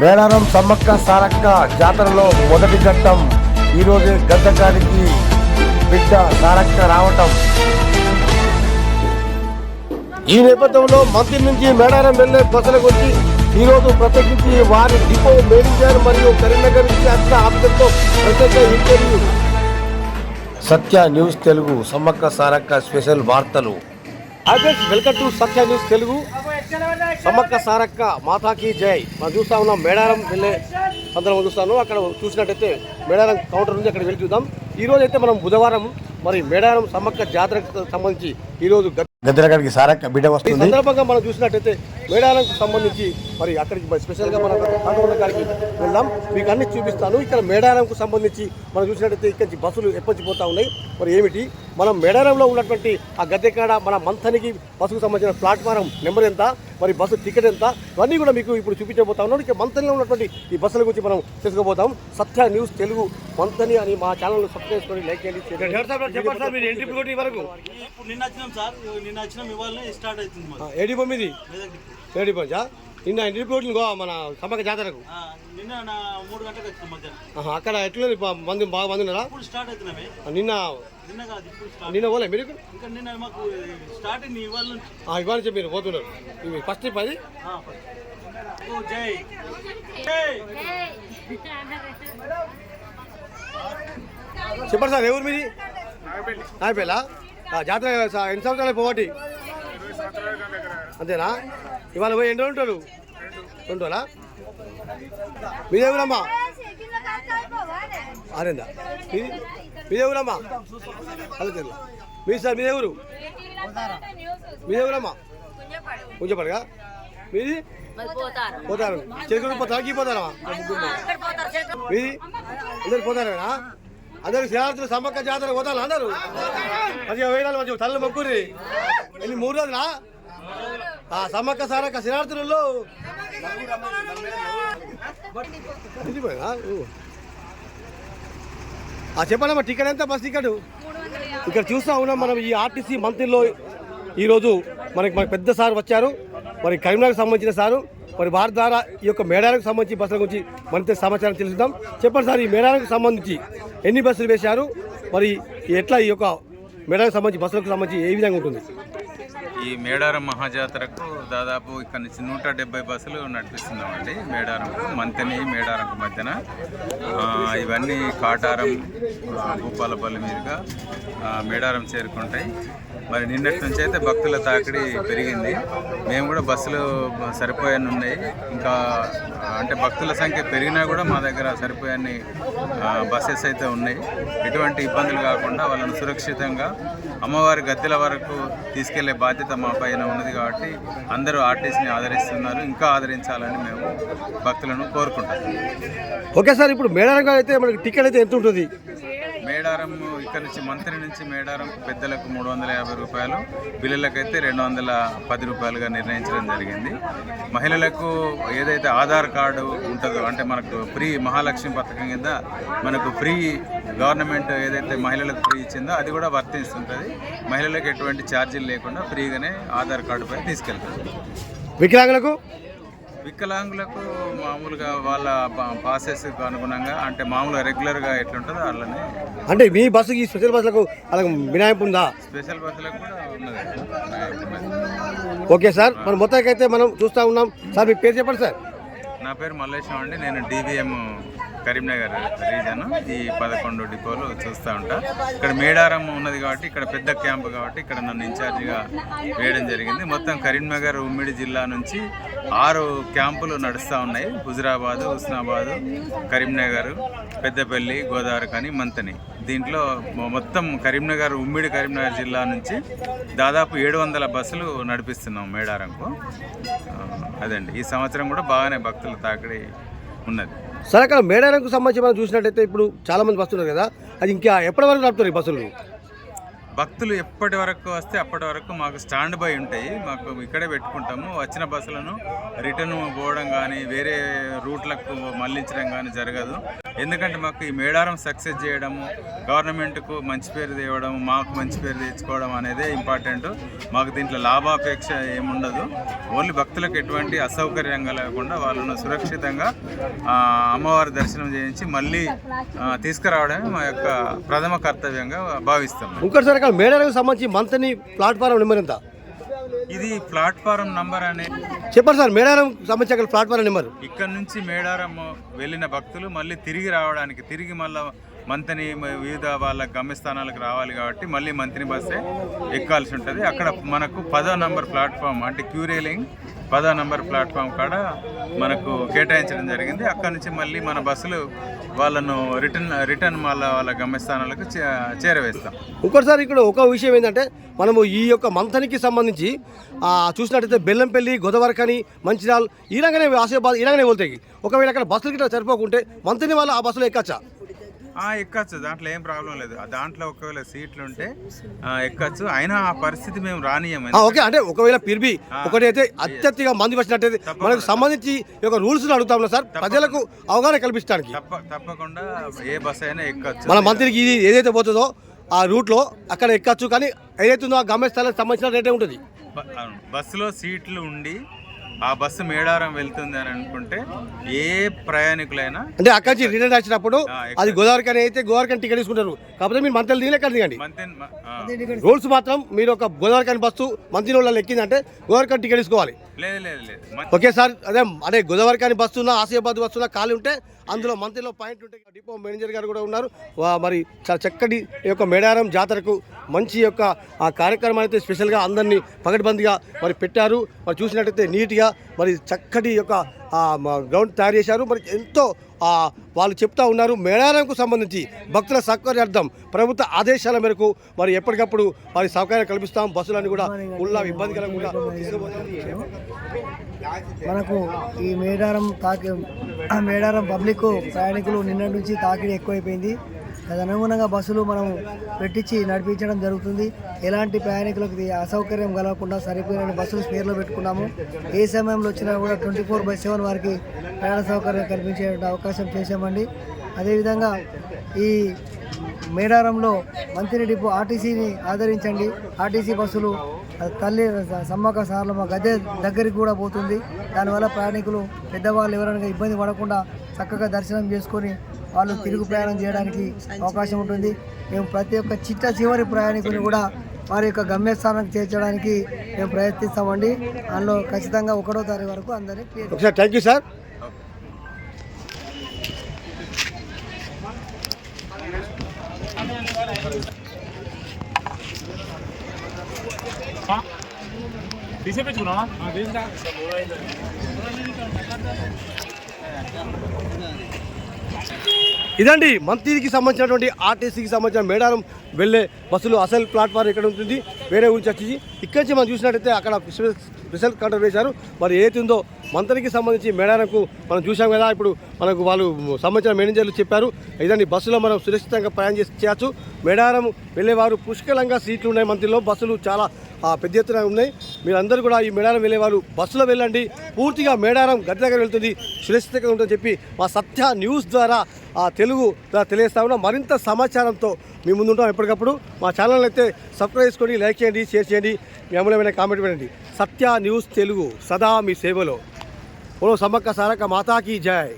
మేడారం సమ్మక్క సారక్క జాతరలో మొదటి ఘట్టం. ఈరోజు గద్దకానికి బిడ్డ సారక్క రావటం. ఈ నేపథ్యంలో మంత్రి నుంచి మేడారం వెళ్ళే బస్సులకు వచ్చి ఈరోజు ప్రత్యేకించి వారి డిపో మేనేజర్ మరియు కరీంనగర్ నుంచి అంత ఆఫీసర్తో ప్రత్యేక interview. Satya news Telugu Sammakka Sarakka special వార్తలు. Welcome to Satya news Telugu. Sammakka Sarakka మాతాకి జై. మనం చూస్తా ఉన్నాం మేడారం వెళ్ళే సందర్భం చూస్తాను అక్కడ చూసినట్టయితే మేడారం కౌంటర్ ఉంది అక్కడ వెళ్ళి చూద్దాం. ఈ రోజు అయితే మనం బుధవారం మరి మేడారం సమ్మక్క జాతరకు సంబంధించి ఈ రోజు గద్దెలగడికి సారక్క బిడ్డ వస్తుంది. సందర్భంగా మనం చూసినట్టయితే మేడారంకు సంబంధించి మరి అక్కడికి స్పెషల్గా మనం కాంటౌండర్ గారికి వెళ్దాం. మీకు అన్ని చూపిస్తాను. ఇక్కడ మేడారంకు సంబంధించి మనం చూసినట్టయితే ఇక్కడి నుంచి బస్సులు ఎప్పటి పోతా ఉన్నాయి. మరి ఏమిటి? మనం మేడారంలో ఉన్నటువంటి ఆ గద్దెకాడ మన మంథనికి బస్సుకు సంబంధించిన ప్లాట్ఫారం నెంబర్ ఎంత? మరి బస్సు టికెట్ ఎంత? ఇవన్నీ కూడా మీకు ఇప్పుడు చూపించబోతా ఉన్నాను ఇక మంథనిలో ఉన్నటువంటి ఈ బస్సుల గురించి మనం తెలుసుకోబోతాం. సత్య న్యూస్ తెలుగు మంథని అని మా ఛానల్ సబ్స్క్రైబ్ చేసుకొని లైక్ చేయండి share చేయండి. చెప్పండి సార్ మీరు ఎంట్రీ కొట్టి వరకు. ఇప్పుడు నిన్న వచ్చినాం సార్. నిన్న వచ్చినాం ఇవాళ స్టార్ట్ అవుతుంది ఏడి డిపో. ఏడి పంచా? నిన్న గో మన సమ్మక్క జాతరకు? ఆ, నిన్న నా మూడు గంటలకు వచ్చినాం మధ్యాహ్నం. ఆహా, అక్కడ ఎట్లుంది? ప- మంది బాగా మంది ఉన్నారా ఇప్పుడు స్టార్ట్ అవుతున్నామే. ఆ, నిన్న నిన్న కాదు ఇప్పుడు స్టార్ట్ నిన్న పోలే మీరు ఇంకా నిన్న మాకు స్టార్ట్ అయింది ఇవాళ నుంచి. ఆ, ఇవాళ నుంచి మీరు పోతున్నారు. ఇవి ఫస్ట్ ట్రిప్ అది? జై. జై. చెప్పండి సార్ ఎవరు మీది? నాయపేలా జాతర ఎన్ని సంవత్సరాలు పోటీ అంతేనా? ఇవాళ పోయి ఎన్ని రోజులు ఉంటారు? రెండు రోజులా? మీది ఎవరమ్మా ఆరేందా? మీది మీ సార్ మీది ఎవరు మీది ఎవరమ్మా మీది? పోతారు. చెరుకు పోతారా? గీ పోతారమ్మా మీది? అందరు పోతారేనా? అందరు శివరాత్రి సమ్మక్క జాతర పోతారు అందరు? మంచిగా వేయాలి మంచిగా తల్లి మొక్కురి ఎన్ని మూడు రోజులా? ఆ సమ్మక్క సారక్క శివరాత్రుల్లో ఆ చెప్పండమ్మా టికెట్ ఎంత? Bus ticket? ఇక్కడ చూస్తా ఉన్నాం మనం ఈ ఆర్టీసీ మంత్రిలో ఈరోజు మనకి మన పెద్ద సార్ వచ్చారు. మరి కరీంనగర్ సంబంధించిన సారు మరి వారి ద్వారా ఈ యొక్క మేడారకు సంబంధించి బస్సుల గురించి మరింత సమాచారం తెలుసుకుందాం. చెప్పండి సార్ ఈ మేడారకు సంబంధించి ఎన్ని బస్సులు వేశారు? మరి ఎట్లా ఈ యొక్క మేడారకు సంబంధించి బస్సులకు సంబంధించి ఏ విధంగా ఉంటుంది? ఈ మేడారం మహాజాతరకు దాదాపు ఇక్కడ నుంచి నూట డెబ్బై బస్సులు నడిపిస్తున్నామండి. మేడారంకు మంతని మేడారంకు మధ్యన. ఇవన్నీ కాటారం భూపాలపల్లి మీదుగా మేడారం చేరుకుంటాయి. మరి నిన్నటి నుంచి అయితే భక్తుల తాకిడి పెరిగింది. మేము కూడా బస్సులు సరిపోయని ఉన్నాయి ఇంకా అంటే భక్తుల సంఖ్య పెరిగినా కూడా మా దగ్గర సరిపోయే బస్సెస్ అయితే ఉన్నాయి. ఎటువంటి ఇబ్బందులు కాకుండా వాళ్ళని సురక్షితంగా అమ్మవారి గద్దెల వరకు తీసుకెళ్ళే బాధ్యత మా పైన ఉన్నది కాబట్టి అందరూ ఆర్టీసీని ఆదరిస్తున్నారు. ఇంకా ఆదరించాలని మేము భక్తులను కోరుకుంటాం ఓకే సార్ ఇప్పుడు మేడారంగా అయితే మనకి టికెట్ అయితే ఎంత ఉంటుంది? మేడారం ఇక్కడ నుంచి మంత్రి నుంచి మేడారం పెద్దలకు మూడు వందల యాభై రూపాయలు పిల్లలకైతే రెండు వందల పది రూపాయలుగా నిర్ణయించడం జరిగింది. మహిళలకు ఏదైతే ఆధార్ కార్డు ఉంటుందో అంటే మనకు ఫ్రీ మహాలక్ష్మి పథకం కింద మనకు ఫ్రీ గవర్నమెంట్ ఏదైతే మహిళలకు ఫ్రీ ఇచ్చిందో అది కూడా వర్తిస్తుంటుంది. మహిళలకు ఎటువంటి ఛార్జీలు లేకుండా ఫ్రీగానే ఆధార్ కార్డుపై తీసుకెళ్తారు. వికలాంగులకు వికలాంగులకు మామూలుగా వాళ్ళ పాసెస్ అనుగుణంగా అంటే మామూలుగా రెగ్యులర్గా ఎట్లుంటుందో అలానే అంటే మీ బస్సుకి ఈ స్పెషల్ బస్సులకు అలాగే మినాయింపు ఉందా? స్పెషల్ బస్సులకు కూడా ఉన్నది. ఓకే సార్ మరి మొత్తానికి అయితే మనం చూస్తూ ఉన్నాం. సార్ మీ పేరు చెప్పండి సార్. నా పేరు మల్లేశం అండి. నేను డీబీఎం కరీంనగర్ రీజన్ ఈ పదకొండు డిపోలు చూస్తూ ఉంటా. ఇక్కడ మేడారం ఉన్నది కాబట్టి ఇక్కడ పెద్ద క్యాంప్ కాబట్టి ఇక్కడ నన్ను ఇన్ఛార్జిగా వేయడం జరిగింది. మొత్తం కరీంనగర్ ఉమ్మిడి జిల్లా నుంచి ఆరు క్యాంపులు నడుస్తూ ఉన్నాయి. హుజురాబాదు హుస్నాబాదు కరీంనగర్ పెద్దపల్లి గోదావరి కానీ మంతని. దీంట్లో మొత్తం కరీంనగర్ ఉమ్మిడి కరీంనగర్ జిల్లా నుంచి దాదాపు ఏడు వందల బస్సులు నడిపిస్తున్నాం మేడారంకు. అదండి. ఈ సంవత్సరం కూడా బాగానే భక్తుల తాకిడి ఉన్నది. సరే అక్కడ మేడారంకు సంబంధించి మనం చూసినట్టయితే ఇప్పుడు చాలామంది బస్సులు కదా. అది ఇంకా ఎప్పటి వరకు నడుపుతారు ఈ బస్సులు? భక్తులు ఎప్పటి వరకు వస్తే అప్పటి వరకు మాకు స్టాండ్ బై ఉంటాయి. మాకు ఇక్కడే పెట్టుకుంటాము. వచ్చిన బస్సులను రిటర్న్ పోవడం కానీ వేరే రూట్లకు మళ్ళించడం కానీ జరగదు. ఎందుకంటే మాకు ఈ మేడారం సక్సెస్ చేయడము గవర్నమెంట్కు మంచి పేరు తేవడం మాకు మంచి పేరు తెచ్చుకోవడం అనేదే ఇంపార్టెంట్. మాకు దీంట్లో లాభాపేక్ష ఏముండదు. ఓన్లీ భక్తులకు ఎటువంటి అసౌకర్యం లేకుండా వాళ్ళను సురక్షితంగా అమ్మవారి దర్శనం చేయించి మళ్ళీ తీసుకురావడమే మా యొక్క ప్రథమ కర్తవ్యంగా భావిస్తాం మేడారం సంబంధించి మంత్ని ప్లాట్ఫారం నెంబర్ ఎంత? ఇది ప్లాట్ఫారం నంబర్ అనే చెప్పండి సార్ మేడారం సంబంధించి అక్కడ ప్లాట్ఫారం నెంబర్. ఇక్కడ నుంచి మేడారం వెళ్ళిన భక్తులు మళ్ళీ తిరిగి రావడానికి తిరిగి మళ్ళీ మంతని వివిధ వాళ్ళ గమ్యస్థానాలకు రావాలి కాబట్టి మళ్ళీ మంత్ని బస్సే ఎక్కాల్సి ఉంటుంది. అక్కడ మనకు పదో నంబర్ ప్లాట్ఫామ్ అంటే క్యూరేలింగ్ పదో నంబర్ ప్లాట్ఫామ్ కాడ మనకు కేటాయించడం జరిగింది. అక్కడ నుంచి మళ్ళీ మన బస్సులు వాళ్ళను రిటర్న్ రిటర్న్ వాళ్ళ వాళ్ళ గమ్యస్థానాలకు చే- చేరవేస్తాం. ఇంకోటి ఇక్కడ ఒక విషయం ఏంటంటే మనము ఈ యొక్క మంథనికి సంబంధించి చూసినట్టయితే బెల్లంపల్లి గోదావరికని మంచిర్యాల ఈ రంగానే ఆసిఫాబాద్ ఈ రంగానే వెళ్తాయి ఒకవేళ అక్కడ బస్సులు గిట్లా సరిపోకుంటే మంత్రిని వాళ్ళు ఆ బస్సులో ఎక్కచ్చా? ఎక్కచ్చు. దాంట్లో ఏం ప్రాబ్లం లేదు. దాంట్లో ఒకవేళ సీట్లు ఉంటే ఎక్కచ్చు. అయినా ఆ పరిస్థితి మేము రానియం ఓకే. అంటే ఒకవేళ పిర్బి ఒకటైతే అత్యధిక మంది వచ్చినట్టయితే మనకు సంబంధించి యొక్క రూల్స్ అడుగుతాం సార్. ప్రజలకు అవగాహన కల్పించడానికి. తప్ప తప్పకుండా ఏ బస్ అయినా ఎక్కచ్చు. మన మంత్రికి ఇది ఏదైతే పోతుందో ఆ రూట్లో అక్కడ ఎక్కచ్చు. కానీ ఏదైతే ఉందో ఆ గమ్యస్థానానికి సంబంధించిన రేటే ఉంటుంది. బస్సులో సీట్లు ఉండి ఆ బస్సు మేడారం వెళ్తుంది అని అనుకుంటే ఏ ప్రయాణికులైనా అంటే అక్కడి నుంచి రిటర్న్ వచ్చినప్పుడు అది గోదావరికని అయితే గోదావరికని టికెట్ తీసుకుంటారు. కాకపోతే మీరు మంత్రులు దిగలే ఎక్కడ దిగండి రూల్స్ మాత్రం మీరు ఒక గోదావరికని బస్సు మంత్రి వాళ్ళు ఎక్కిందంటే గోదావరికని టికెట్ తీసుకోవాలి. లేదు లేదు లేదు. ఓకే సార్ అదే అదే గోదావరికని బస్సు ఉన్నా ఆసియాబాద్ బస్సు ఉన్నా ఖాళీ ఉంటే అందులో మంత్రిలో పాయింట్ ఉంటే డిపో మేనేజర్ గారు కూడా ఉన్నారు. మరి చాలా చక్కటి ఈ యొక్క మేడారం జాతరకు మంచి యొక్క ఆ కార్యక్రమం అయితే స్పెషల్గా అందరినీ పగడ్బందీగా మరి పెట్టారు. మరి చూసినట్టయితే నీట్గా మరి చక్కటి యొక్క గ్రౌండ్ తయారు చేశారు. మరి ఎంతో వాళ్ళు చెప్తా ఉన్నారు. మేడారంకు సంబంధించి భక్తుల సౌకర్యార్థం ప్రభుత్వ ఆదేశాల మేరకు మరి ఎప్పటికప్పుడు వారి సౌకర్యం కల్పిస్తాం. బస్సులన్నీ కూడా ఉల్లా ఇబ్బంది కలగకుండా మనకు ఈ మేడారం తాకి మేడారం పబ్లిక్ ప్రయాణికులు నిన్న నుంచి తాకిడి ఎక్కువైపోయింది. తదనుగుణంగా బస్సులు మనం పెట్టించి నడిపించడం జరుగుతుంది. ఎలాంటి ప్రయాణికులకు అసౌకర్యం కలగకుండా సరిపోయిన బస్సులు స్పేర్లో పెట్టుకున్నాము. ఏ సమయంలో వచ్చినా కూడా ట్వంటీ ఫోర్ బై సెవెన్ వారికి ప్రయాణ సౌకర్యం కల్పించే అవకాశం చేశామండి. అదేవిధంగా ఈ మేడారంలో మంత్రి డిపో ఆర్టీసీని ఆదరించండి. ఆర్టీసీ బస్సులు తల్లి సమ్మక్క సార్లమ్మ గదే దగ్గరికి కూడా పోతుంది. దానివల్ల ప్రయాణికులు పెద్దవాళ్ళు ఎవరైనా ఇబ్బంది పడకుండా చక్కగా దర్శనం చేసుకొని వాళ్ళు తిరుగు ప్రయాణం చేయడానికి అవకాశం ఉంటుంది. మేము ప్రతి ఒక్క చిట్ట చివరి ప్రయాణికుని కూడా వారి యొక్క గమ్యస్థానానికి చేర్చడానికి మేము ప్రయత్నిస్తామండి. అందులో ఖచ్చితంగా ఒకటో తారీఖు వరకు ఒకసారి థ్యాంక్ యూ సార్ ఇదండి మంత్రికి సంబంధించినటువంటి ఆర్టీసీకి సంబంధించిన మేడారం వెళ్ళే బస్సులు అసలు ప్లాట్ఫామ్ ఇక్కడ ఉంటుంది వేరే ఊరించి వచ్చి ఇక్కడి నుంచి మనం చూసినట్టయితే అక్కడ స్పెషల్ కౌంటర్ వేశారు. మరి ఏతుందో మంత్రికి సంబంధించి మేడారంకు మనం చూసాం కదా. ఇప్పుడు మనకు వాళ్ళు సంబంధించిన మేనేజర్లు చెప్పారు. ఇదండి బస్సులో మనం సురక్షితంగా ప్రయాణం చేసి చేయొచ్చు. మేడారం వెళ్ళేవారు పుష్కలంగా సీట్లు ఉన్నాయి మంత్రిలో. బస్సులు చాలా పెద్ద ఎత్తున ఉన్నాయి. మీరందరూ కూడా ఈ మేడారం వెళ్ళేవారు. బస్సులో వెళ్ళండి. పూర్తిగా మేడారం గడ్డ దగ్గర వెళ్తుంది. సురక్షితంగా ఉంటుందని చెప్పి మా సత్య న్యూస్ ద్వారా ఆ తెలుగు తెలియజేస్తా ఉన్నాం. మరింత సమాచారంతో మీ ముందు ఉంటాం ఎప్పటికప్పుడు. మా ఛానల్ అయితే సబ్స్క్రైబ్ చేసుకోండి లైక్ చేయండి షేర్ చేయండి. మీ అమూల్యమైన కామెంట్ పెట్టండి. సత్య న్యూస్ తెలుగు సదా మీ సేవలో. ఓ సమ్మక్క సారక్క మాతాకి జై.